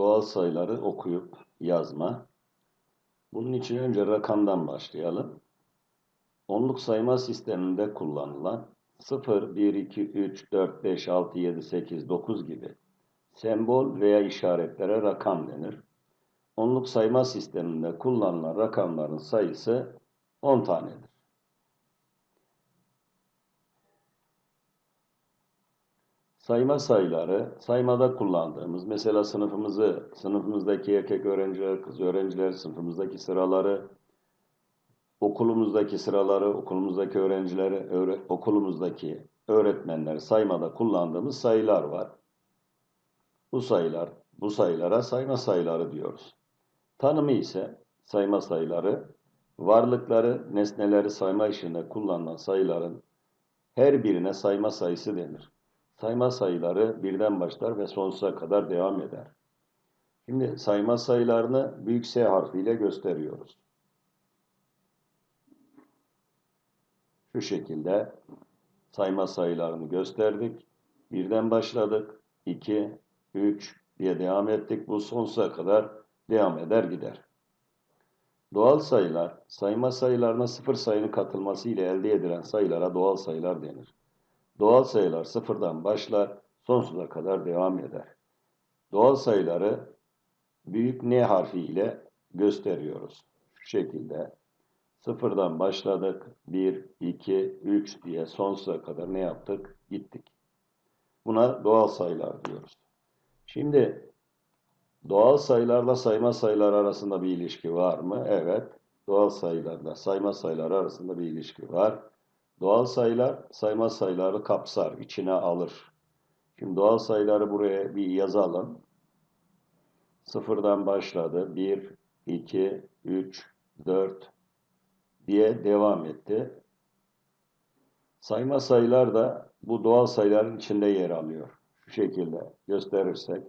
doğal sayıları okuyup yazma. Bunun için önce rakamdan başlayalım. Onluk sayma sisteminde kullanılan 0, 1, 2, 3, 4, 5, 6, 7, 8, 9 gibi sembol veya işaretlere rakam denir. Onluk sayma sisteminde kullanılan rakamların sayısı 10 tanedir. Sayma sayıları, saymada kullandığımız, mesela sınıfımızı, sınıfımızdaki erkek öğrenciler, kız öğrenciler, sınıfımızdaki sıraları, okulumuzdaki sıraları, okulumuzdaki öğrencileri, öğre, okulumuzdaki öğretmenleri saymada kullandığımız sayılar var. Bu sayılar, bu sayılara sayma sayıları diyoruz. Tanımı ise sayma sayıları, varlıkları, nesneleri sayma işinde kullanılan sayıların her birine sayma sayısı denir. Sayma sayıları birden başlar ve sonsuza kadar devam eder. Şimdi sayma sayılarını büyük S harfiyle gösteriyoruz. Şu şekilde sayma sayılarını gösterdik. Birden başladık. 2, 3 diye devam ettik. Bu sonsuza kadar devam eder gider. Doğal sayılar, sayma sayılarına sıfır sayının katılması ile elde edilen sayılara doğal sayılar denir. Doğal sayılar sıfırdan başlar, sonsuza kadar devam eder. Doğal sayıları büyük N harfi ile gösteriyoruz. Şu şekilde sıfırdan başladık. 1, 2, 3 diye sonsuza kadar ne yaptık? Gittik. Buna doğal sayılar diyoruz. Şimdi doğal sayılarla sayma sayılar arasında bir ilişki var mı? Evet. Doğal sayılarla sayma sayılar arasında bir ilişki var. Doğal sayılar sayma sayıları kapsar, içine alır. Şimdi doğal sayıları buraya bir yazalım. Sıfırdan başladı. 1, 2, 3, 4 diye devam etti. Sayma sayılar da bu doğal sayıların içinde yer alıyor. Şu şekilde gösterirsek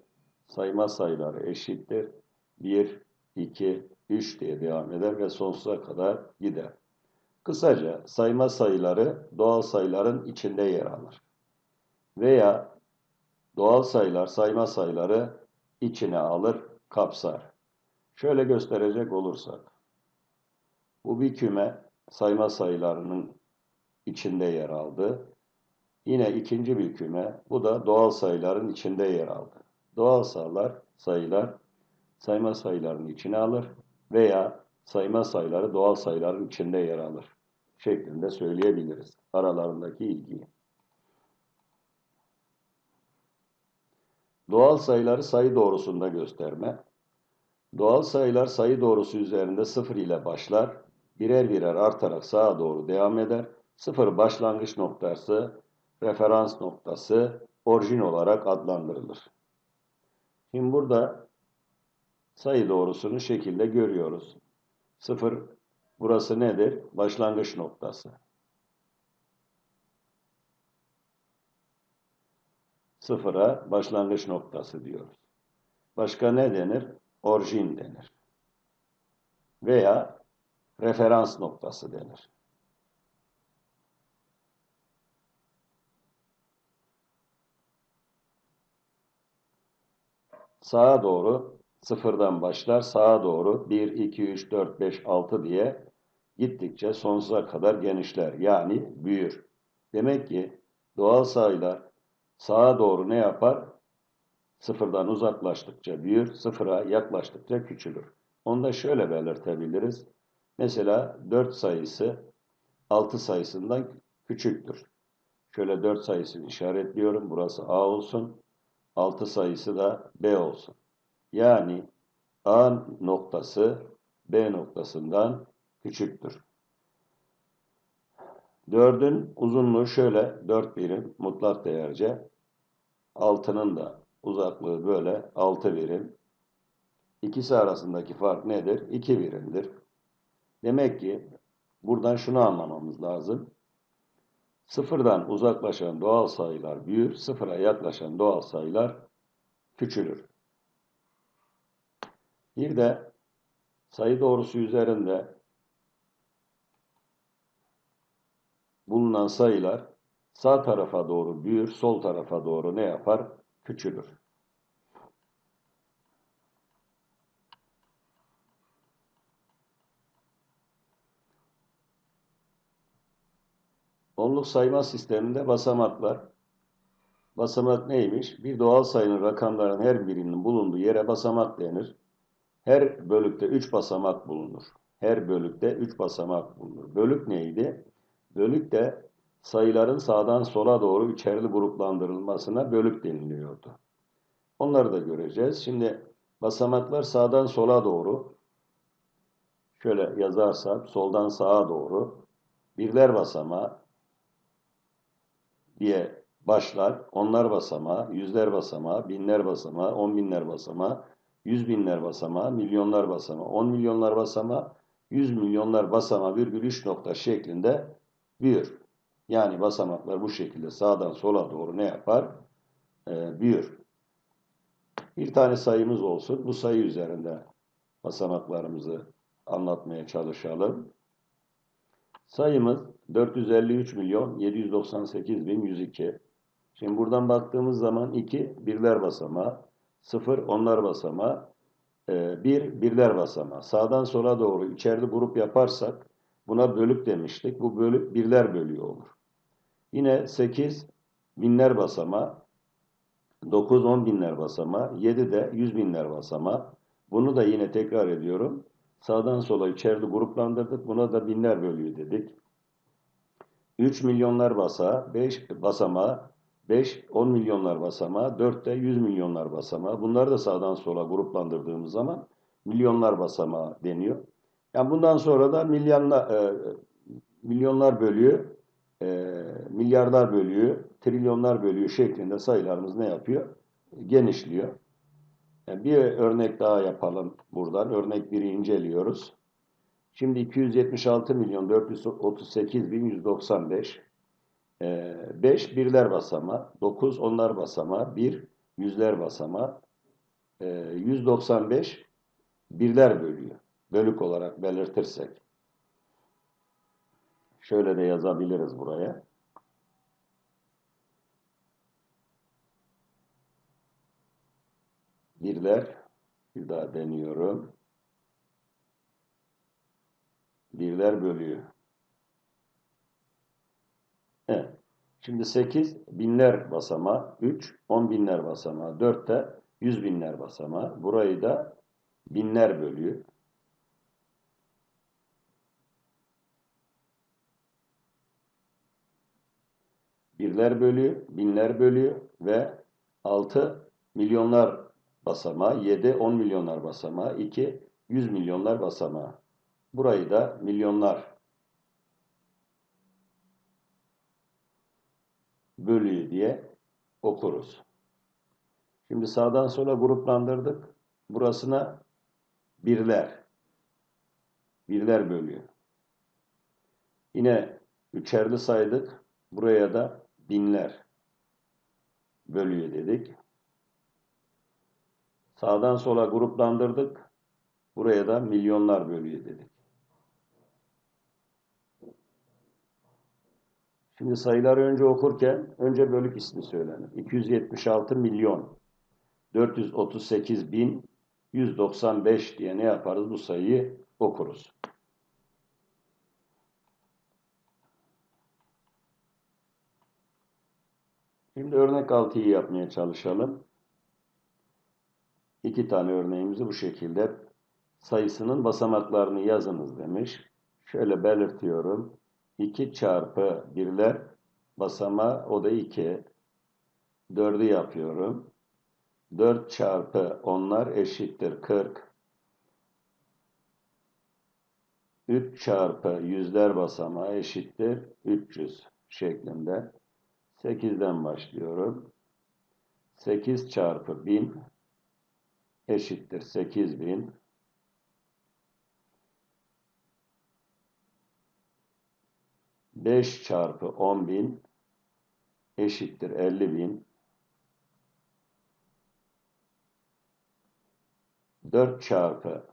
sayma sayıları eşittir. 1, 2, 3 diye devam eder ve sonsuza kadar gider. Kısaca sayma sayıları doğal sayıların içinde yer alır. Veya doğal sayılar sayma sayıları içine alır, kapsar. Şöyle gösterecek olursak. Bu bir küme sayma sayılarının içinde yer aldı. Yine ikinci bir küme, bu da doğal sayıların içinde yer aldı. Doğal sayılar, sayılar sayma sayılarının içine alır veya sayma sayıları doğal sayıların içinde yer alır şeklinde söyleyebiliriz aralarındaki ilgiyi. Doğal sayıları sayı doğrusunda gösterme. Doğal sayılar sayı doğrusu üzerinde sıfır ile başlar, birer birer artarak sağa doğru devam eder. Sıfır başlangıç noktası, referans noktası, orijin olarak adlandırılır. Şimdi burada sayı doğrusunu şekilde görüyoruz. Sıfır burası nedir? Başlangıç noktası. Sıfıra başlangıç noktası diyoruz. Başka ne denir? Orijin denir. Veya referans noktası denir. Sağa doğru sıfırdan başlar. Sağa doğru 1, 2, 3, 4, 5, 6 diye gittikçe sonsuza kadar genişler. Yani büyür. Demek ki doğal sayılar sağa doğru ne yapar? Sıfırdan uzaklaştıkça büyür, sıfıra yaklaştıkça küçülür. Onu da şöyle belirtebiliriz. Mesela 4 sayısı 6 sayısından küçüktür. Şöyle 4 sayısını işaretliyorum. Burası A olsun. 6 sayısı da B olsun. Yani A noktası B noktasından küçüktür. 4'ün uzunluğu şöyle 4 birim mutlak değerce. 6'nın da uzaklığı böyle 6 birim. İkisi arasındaki fark nedir? 2 birimdir. Demek ki buradan şunu anlamamız lazım. Sıfırdan uzaklaşan doğal sayılar büyür, sıfıra yaklaşan doğal sayılar küçülür. Bir de sayı doğrusu üzerinde bulunan sayılar sağ tarafa doğru büyür, sol tarafa doğru ne yapar? Küçülür. Onluk sayma sisteminde basamaklar. Basamak neymiş? Bir doğal sayının rakamların her birinin bulunduğu yere basamak denir. Her bölükte 3 basamak bulunur. Her bölükte 3 basamak bulunur. Bölük neydi? Bölük de sayıların sağdan sola doğru üçerli gruplandırılmasına bölük deniliyordu. Onları da göreceğiz. Şimdi basamaklar sağdan sola doğru şöyle yazarsak soldan sağa doğru birler basamağı diye başlar. Onlar basamağı, yüzler basamağı, binler basamağı, on binler basamağı, yüz binler basamağı, milyonlar basamağı, on milyonlar basamağı, yüz milyonlar basamağı virgül üç nokta şeklinde büyür. Yani basamaklar bu şekilde sağdan sola doğru ne yapar? Ee, büyür. Bir tane sayımız olsun. Bu sayı üzerinde basamaklarımızı anlatmaya çalışalım. Sayımız 453 milyon 798 bin 102. Şimdi buradan baktığımız zaman 2 birler basamağı, 0 onlar basamağı, 1 birler basamağı. Sağdan sola doğru içeride grup yaparsak buna bölük demiştik. Bu bölük birler bölüğü olur. Yine 8 binler basamağı, 9 10 binler basamağı, 7 de 100 binler basamağı. Bunu da yine tekrar ediyorum. Sağdan sola içeride gruplandırdık. Buna da binler bölüğü dedik. 3 milyonlar basa, 5 basamağı, 5 10 milyonlar basamağı, 4 de 100 milyonlar basamağı. Bunları da sağdan sola gruplandırdığımız zaman milyonlar basamağı deniyor. Yani bundan sonra da milyonlar, e, milyonlar bölüğü, e, milyarlar bölüğü, trilyonlar bölüğü şeklinde sayılarımız ne yapıyor? Genişliyor. Yani bir örnek daha yapalım buradan. Örnek 1'i inceliyoruz. Şimdi 276 milyon 438 bin 195. 5 birler basama, 9 onlar basama, 1 yüzler basama, 195 birler bölüyor. Bölük olarak belirtirsek. Şöyle de yazabiliriz buraya. Birler, bir daha deniyorum. Birler bölüyor. Evet. Şimdi 8 binler basama, 3 10 binler basama, 4 de 100 binler basama. Burayı da binler bölüyor. Birler bölüyor, binler bölüyor ve 6 milyonlar basamağı, 7 10 milyonlar basamağı, 2 100 milyonlar basamağı. Burayı da milyonlar bölüğü diye okuruz. Şimdi sağdan sola gruplandırdık. Burasına birler. Birler bölüğü. Yine üçerli saydık. Buraya da binler bölüğü dedik. Sağdan sola gruplandırdık. Buraya da milyonlar bölüğü dedik. Şimdi sayıları önce okurken önce bölük ismi söylenir. 276 milyon 438 bin 195 diye ne yaparız? Bu sayıyı okuruz. Şimdi örnek 6'yı yapmaya çalışalım. İki tane örneğimizi bu şekilde sayısının basamaklarını yazınız demiş. Şöyle belirtiyorum. 2 çarpı birler basamağı o da 2. 4'ü yapıyorum. 4 çarpı onlar eşittir 40. 3 çarpı yüzler basamağı eşittir 300 şeklinde. 8'den başlıyorum. 8 çarpı 1000 eşittir 8000. 5 çarpı 10 bin eşittir 50 bin. 4 çarpı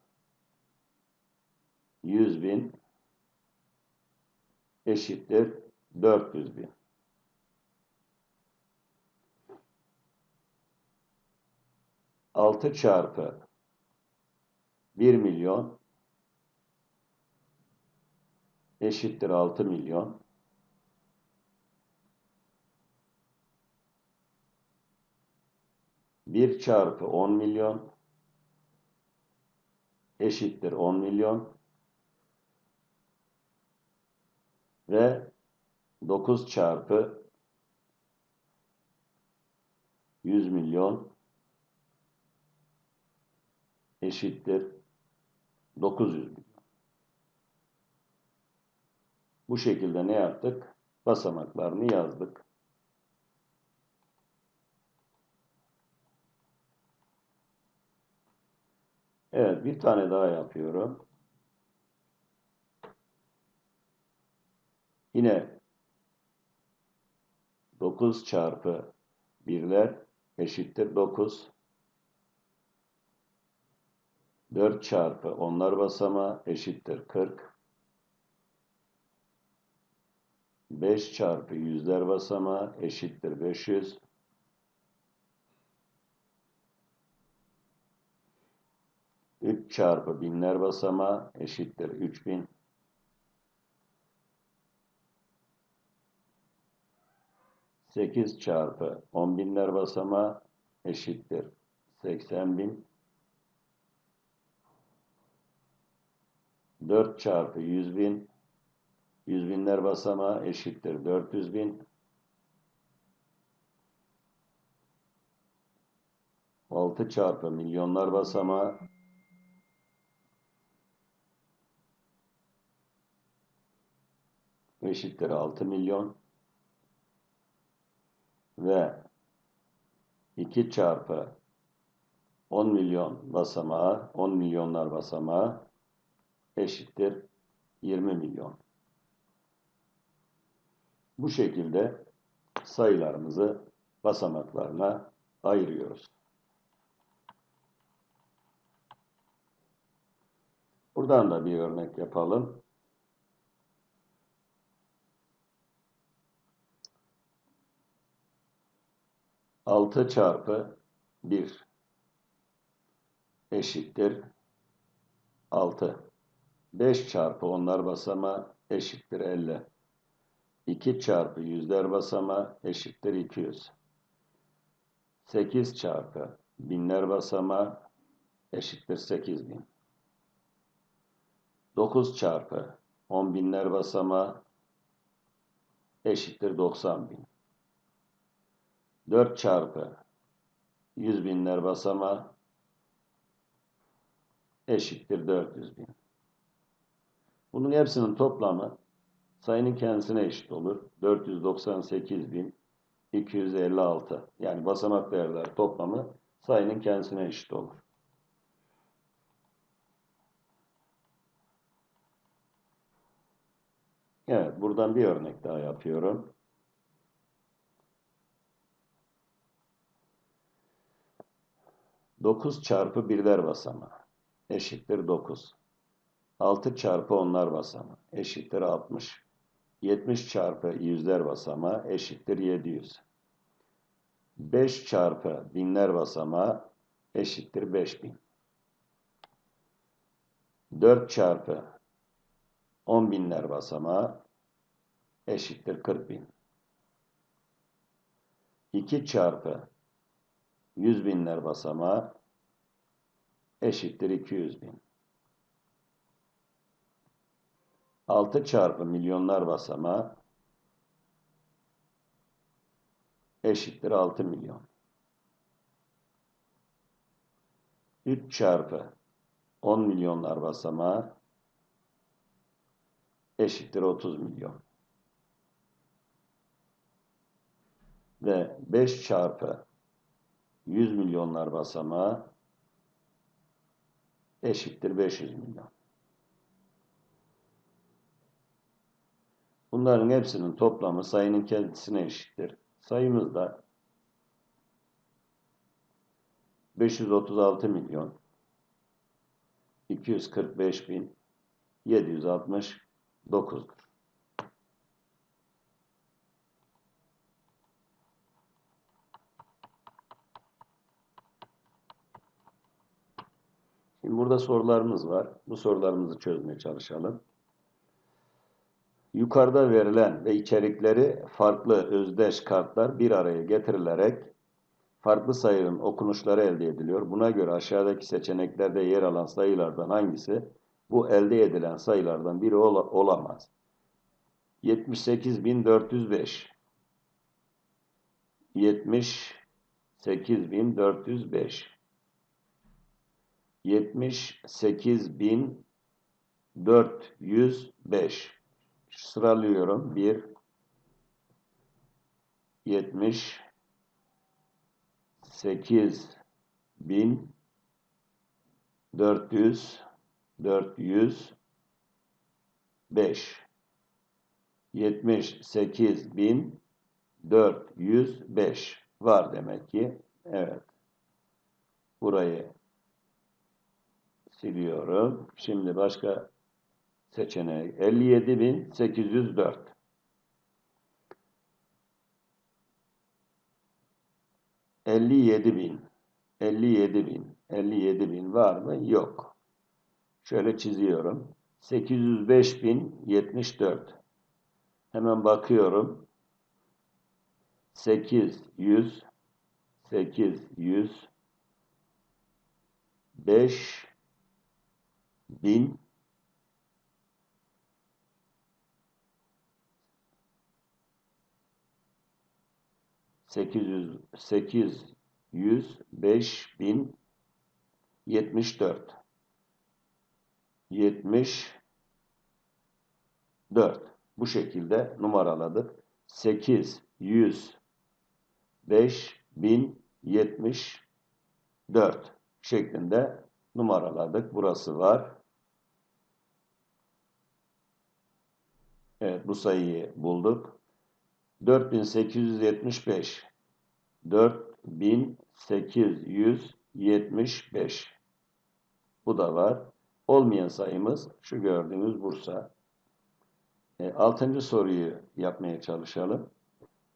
100 bin eşittir 400 bin. Altı çarpı bir milyon eşittir 6 milyon. Bir çarpı 10 milyon eşittir 10 milyon ve 9 çarpı 100 milyon eşittir 900 milyon. Bu şekilde ne yaptık? Basamaklarını yazdık. Evet, bir tane daha yapıyorum. Yine 9 çarpı 1'ler eşittir 9. 4 çarpı onlar basamağı eşittir 40. 5 çarpı yüzler basamağı eşittir 500. 3 çarpı binler basamağı eşittir 3000. 8 çarpı 10 binler basamağı eşittir 80 bin. 4 çarpı 100 bin 100 binler basamağı eşittir 400 bin. 6 çarpı milyonlar basamağı eşittir 6 milyon ve 2 çarpı 10 milyon basamağı 10 milyonlar basamağı eşittir 20 milyon. Bu şekilde sayılarımızı basamaklarına ayırıyoruz. Buradan da bir örnek yapalım. Altı çarpı bir eşittir altı. Beş çarpı onlar basama eşittir elli. 2 çarpı yüzler basama eşittir 200. 8 çarpı binler basama eşittir 8000. 9 çarpı 10 binler basama eşittir 90 bin. 4 çarpı 100 binler basama eşittir 400 bin. Bunun hepsinin toplamı sayının kendisine eşit olur. 498.256 yani basamak değerler toplamı sayının kendisine eşit olur. Evet, buradan bir örnek daha yapıyorum. Dokuz çarpı birler basamağı eşittir dokuz. Altı çarpı onlar basamağı eşittir altmış. 70 çarpı yüzler basamağı eşittir 700. 5 çarpı binler basamağı eşittir 5000. 4 çarpı 10 binler basamağı eşittir 40 bin. 2 çarpı 100 binler basamağı eşittir 200 bin. 6 çarpı milyonlar basamağı eşittir 6 milyon. 3 çarpı 10 milyonlar basamağı eşittir 30 milyon. Ve 5 çarpı 100 milyonlar basamağı eşittir 500 milyon. Bunların hepsinin toplamı sayının kendisine eşittir. Sayımız da 536 milyon 245 bin 769'dur. Şimdi burada sorularımız var. Bu sorularımızı çözmeye çalışalım. Yukarıda verilen ve içerikleri farklı özdeş kartlar bir araya getirilerek farklı sayının okunuşları elde ediliyor. Buna göre aşağıdaki seçeneklerde yer alan sayılardan hangisi bu elde edilen sayılardan biri ola- olamaz? 78.405 78.405 78.405 Sıralıyorum. 1 70 8 bin 400 400 5 78 bin 405 var demek ki. Evet. Burayı siliyorum. Şimdi başka seçeneği 57.804 57 bin 57 bin 57 bin var mı? Yok. Şöyle çiziyorum. 805 bin 74 Hemen bakıyorum. 800 800 5 bin 800 800 5000 74 74 bu şekilde numaraladık. 8 100 5074 şeklinde numaraladık. Burası var. Evet bu sayıyı bulduk. 4875 4875 bu da var. Olmayan sayımız şu gördüğünüz Bursa. E, altıncı soruyu yapmaya çalışalım.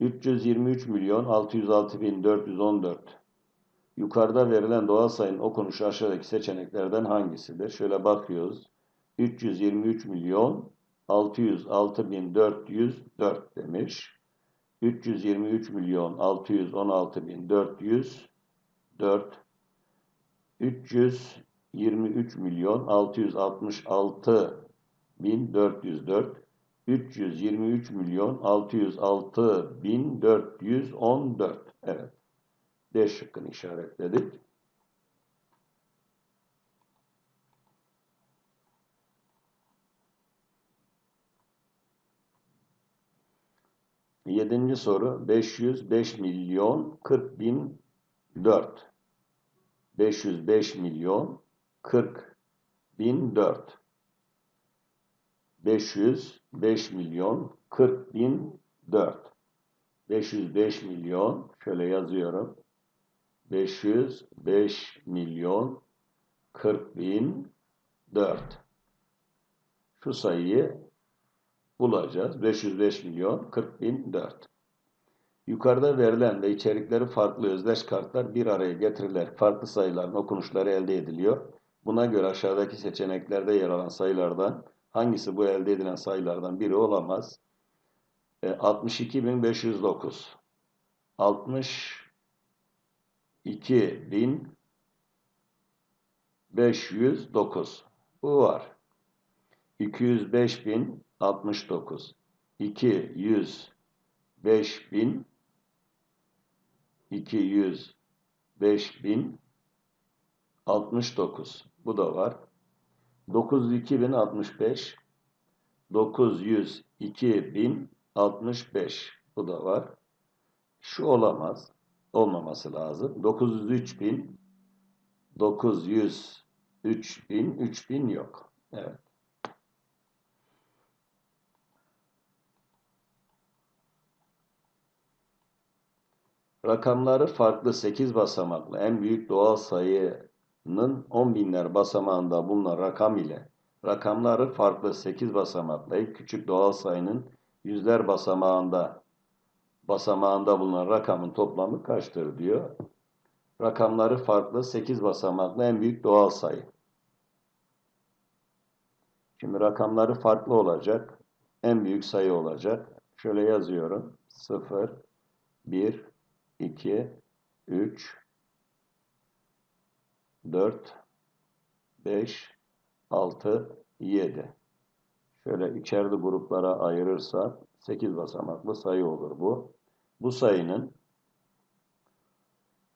323 milyon 606 bin 414 Yukarıda verilen doğal sayının okunuşu aşağıdaki seçeneklerden hangisidir? Şöyle bakıyoruz. 323 milyon 606 bin 404 demiş. 323 milyon 616 bin 404 323 milyon 666 bin 404 323 milyon 606 bin 414 evet D şıkkını işaretledik. Yedinci soru 505 milyon 40 bin 4 505 milyon 40 bin 4 505 milyon 40 bin 4 505 milyon şöyle yazıyorum. 505 milyon 40 bin 4 şu sayıyı bulacağız. 505 milyon 40 bin 4 Yukarıda verilen ve içerikleri farklı özdeş kartlar bir araya getirilerek farklı sayıların okunuşları elde ediliyor. Buna göre aşağıdaki seçeneklerde yer alan sayılardan hangisi bu elde edilen sayılardan biri olamaz? E, 62.509 62.509 Bu var. 205.069 205.000 205.069 Bu da var. 902.065 902.065 Bu da var. Şu olamaz. Olmaması lazım. 903.000 903.000 3000 yok. Evet. Rakamları farklı 8 basamaklı en büyük doğal sayının 10 binler basamağında bulunan rakam ile rakamları farklı 8 basamaklı en küçük doğal sayının yüzler basamağında basamağında bulunan rakamın toplamı kaçtır diyor. Rakamları farklı 8 basamaklı en büyük doğal sayı. Şimdi rakamları farklı olacak. En büyük sayı olacak. Şöyle yazıyorum. 0, 1, 2, 3, 4, 5, 6, 7. Şöyle içeride gruplara ayırırsa 8 basamaklı sayı olur bu. Bu sayının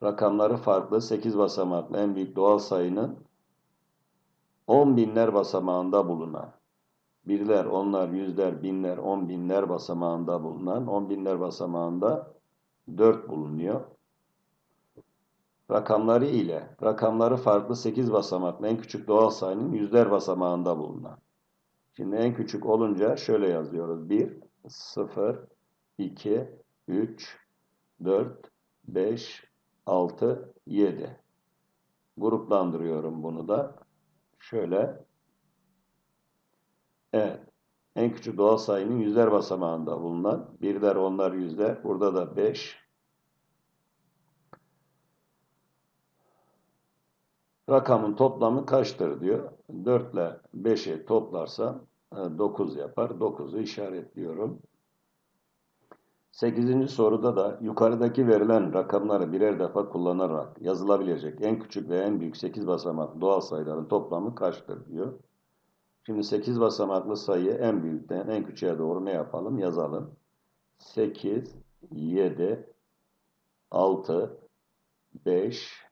rakamları farklı 8 basamaklı en büyük doğal sayının 10 binler basamağında bulunan birler, onlar, yüzler, binler, on binler basamağında bulunan 10 binler basamağında 4 bulunuyor. Rakamları ile rakamları farklı 8 basamaklı en küçük doğal sayının yüzler basamağında bulunan. Şimdi en küçük olunca şöyle yazıyoruz. 1, 0, 2, 3, 4, 5, 6, 7. Gruplandırıyorum bunu da. Şöyle. Evet. En küçük doğal sayının yüzler basamağında bulunan birler, onlar, yüzler. Burada da 5. Rakamın toplamı kaçtır diyor. 4 ile 5'i toplarsam 9 yapar. 9'u işaretliyorum. 8. soruda da yukarıdaki verilen rakamları birer defa kullanarak yazılabilecek en küçük ve en büyük 8 basamaklı doğal sayıların toplamı kaçtır diyor. Şimdi 8 basamaklı sayıyı en büyükten en küçüğe doğru ne yapalım? Yazalım. 8, 7, 6, 5,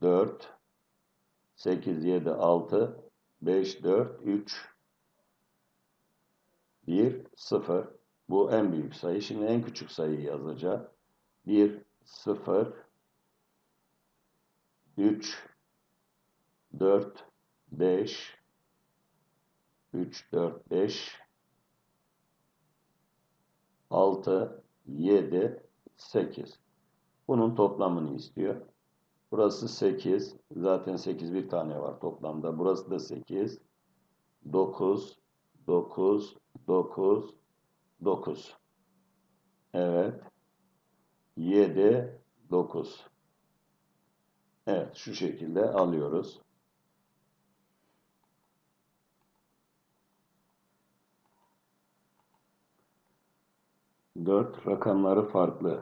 4, 8, 7, 6, 5, 4, 3, 1, 0. Bu en büyük sayı. Şimdi en küçük sayıyı yazacağım. 1, 0, 3, 4, 5, 3, 4, 5, 6, 7, 8. Bunun toplamını istiyor. Burası 8. Zaten 8 bir tane var toplamda. Burası da 8. 9, 9, 9, 9. Evet. 7, 9. Evet, şu şekilde alıyoruz. Dört rakamları farklı.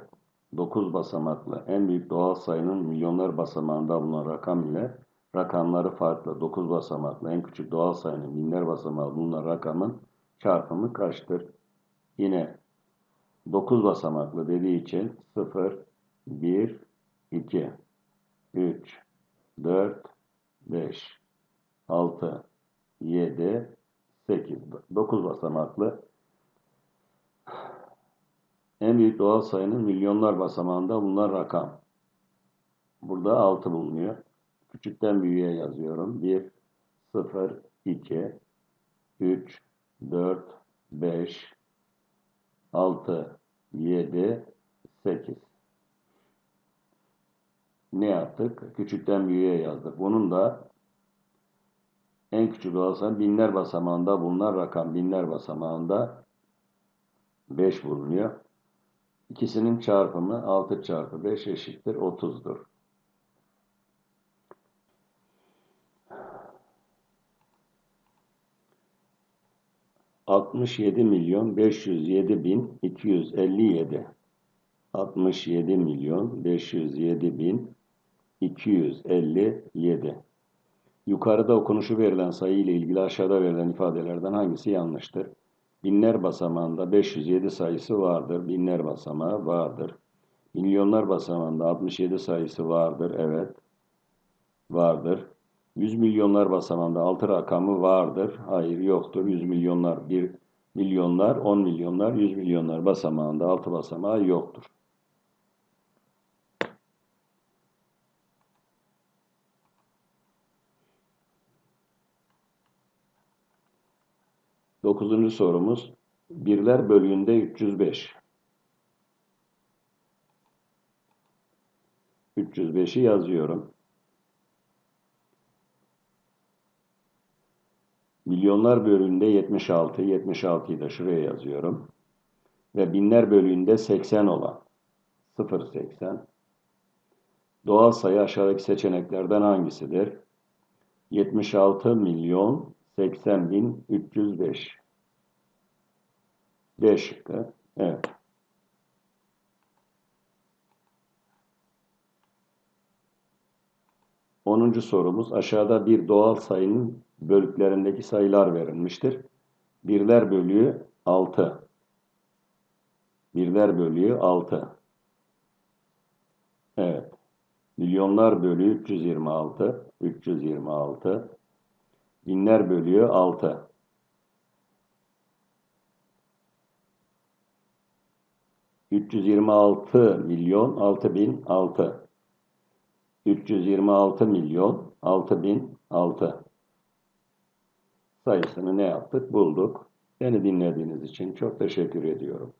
9 basamaklı. En büyük doğal sayının milyonlar basamağında bulunan rakam ile rakamları farklı. 9 basamaklı. En küçük doğal sayının binler basamağı bulunan rakamın çarpımı kaçtır? Yine 9 basamaklı dediği için 0, 1, 2, 3, 4, 5, 6, 7, 8. 9 basamaklı. En büyük doğal sayının milyonlar basamağında bulunan rakam. Burada 6 bulunuyor. Küçükten büyüğe yazıyorum. 1, 0, 2, 3, 4, 5, 6, 7, 8. Ne yaptık? Küçükten büyüğe yazdık. Bunun da en küçük olsa binler basamağında bulunan rakam. Binler basamağında 5 bulunuyor. İkisinin çarpımı 6 çarpı 5 eşittir 30'dur. Altmış yedi milyon beş yüz yedi bin iki yüz elli yedi. Altmış yedi milyon beş yüz yedi bin iki yüz elli yedi. Yukarıda okunuşu verilen sayı ile ilgili aşağıda verilen ifadelerden hangisi yanlıştır? Binler basamağında 507 sayısı vardır. Binler basamağı vardır. Milyonlar basamağında 67 sayısı vardır. Evet. Vardır. 100 milyonlar basamağında 6 rakamı vardır. Hayır yoktur. 100 milyonlar, 1 milyonlar, 10 milyonlar, 100 milyonlar basamağında 6 basamağı yoktur. Dokuzuncu sorumuz. Birler bölüğünde 305. 305'i yazıyorum. Milyonlar bölüğünde 76. 76'yı da şuraya yazıyorum. Ve binler bölüğünde 80 olan 0.80. Doğal sayı aşağıdaki seçeneklerden hangisidir? 76 milyon 80 bin 305. D şıkkı. Evet. 10. sorumuz aşağıda bir doğal sayının bölüklerindeki sayılar verilmiştir. Birler bölüğü 6. Birler bölüğü 6. Evet. Milyonlar bölüğü 326. 326. Binler bölüğü 6. ...326 milyon 6006. 326 milyon 6006 sayısını ne yaptık? Bulduk. Beni dinlediğiniz için çok teşekkür ediyorum.